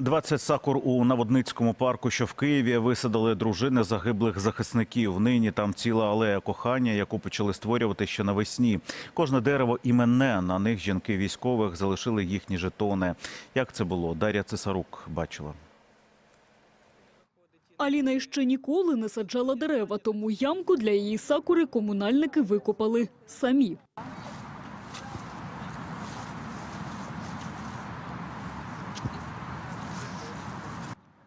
20 сакур у Наводницькому парку, що в Києві, висадили дружини загиблих захисників. Нині там ціла алея кохання, яку почали створювати ще навесні. Кожне дерево іменне. На них жінки військових залишили їхні жетони. Як це було? Дар'я Цесарук бачила. Аліна іще ніколи не саджала дерева, тому ямку для її сакури комунальники викопали самі.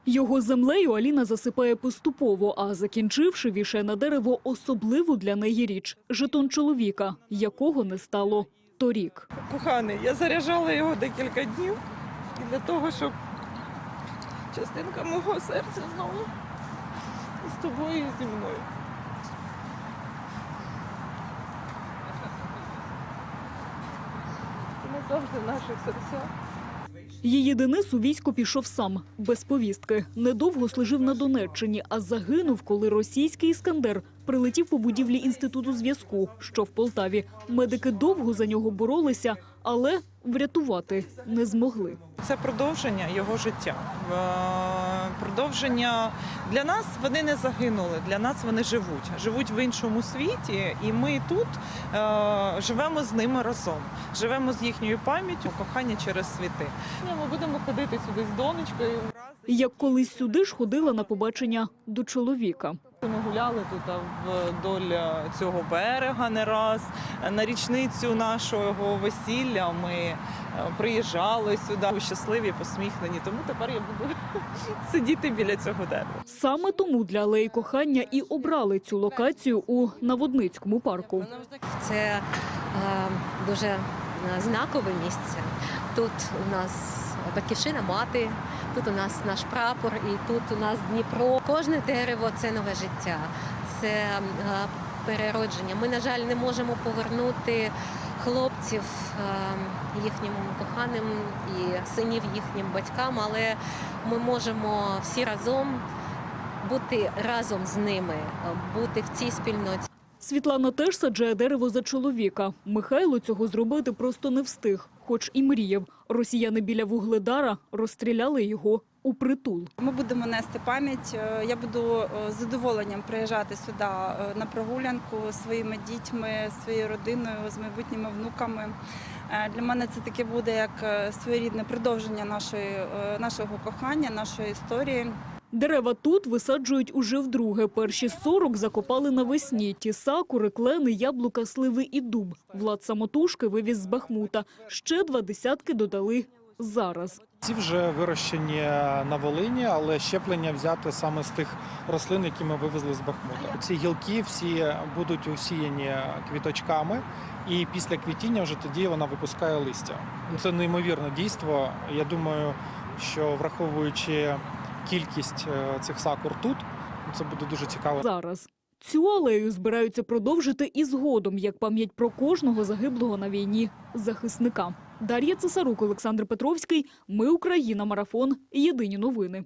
Його землею Аліна засипає поступово, а закінчивши, вішає на дерево особливу для неї річ – жетон чоловіка, якого не стало торік. Коханий, я заряджала його декілька днів для того, щоб частинка мого серця знову з тобою і зі мною. Ти назавжди наших серцях. Її Денис у військо пішов сам, без повістки. Недовго служив на Донеччині, а загинув, коли російський «Іскандер» прилетів по будівлі Інституту зв'язку, що в Полтаві. Медики довго за нього боролися, але врятувати не змогли. Це продовження його життя. Е, Продовження для нас вони не загинули, для нас вони живуть. Живуть в іншому світі, і ми тут е, живемо з ними разом. Живемо з їхньою пам'яттю, кохання через світи. Ми будемо ходити сюди з донечкою. Як колись сюди ж ходила на побачення до чоловіка. Ми гуляли тут вдоль цього берега не раз. На річницю нашого весілля ми е, приїжджали сюди щасливі, посміхнені. Тому тепер я буду сидіти біля цього дерева. Саме тому для алеї кохання і обрали цю локацію у Наводницькому парку. Це е, дуже е, знакове місце. Тут у нас батьківщина мати, тут у нас наш прапор, і тут у нас Дніпро. Кожне дерево це нове життя, це е, переродження. Ми, на жаль, не можемо повернути хлопців е, їхнім коханим і синів їхнім батькам, але ми можемо всі разом бути разом з ними, бути в цій спільноті. Світлана теж саджає дерево за чоловіка. Михайло цього зробити просто не встиг, хоч і мріяв. Росіяни біля вугледара розстріляли його у притул. Ми будемо нести пам'ять. Е, Я буду е, з задоволенням приїжджати сюди е, на прогулянку своїми дітьми, своєю родиною, з майбутніми внуками. Для мене це таке буде як своєрідне продовження нашої, нашого кохання, нашої історії. Дерева тут висаджують уже вдруге. Перші 40 закопали навесні. Ті сакури, клени, яблука, сливи і дуб. Влад самотужки вивіз з Бахмута. Ще два десятки додали зараз. Ці вже вирощені на Волині, але щеплення взяти саме з тих рослин, які ми вивезли з Бахмута. Ці гілки всі будуть усіяні квіточками, і після квітіння вже тоді вона випускає листя. Це неймовірне дійство. Я думаю, що враховуючи кількість е, цих сакур тут, це буде дуже цікаво. Зараз. Цю алею збираються продовжити і згодом, як пам'ять про кожного загиблого на війні захисника. Дар'я Цесарук, Олександр Петровський. Ми Україна. Марафон. Єдині новини.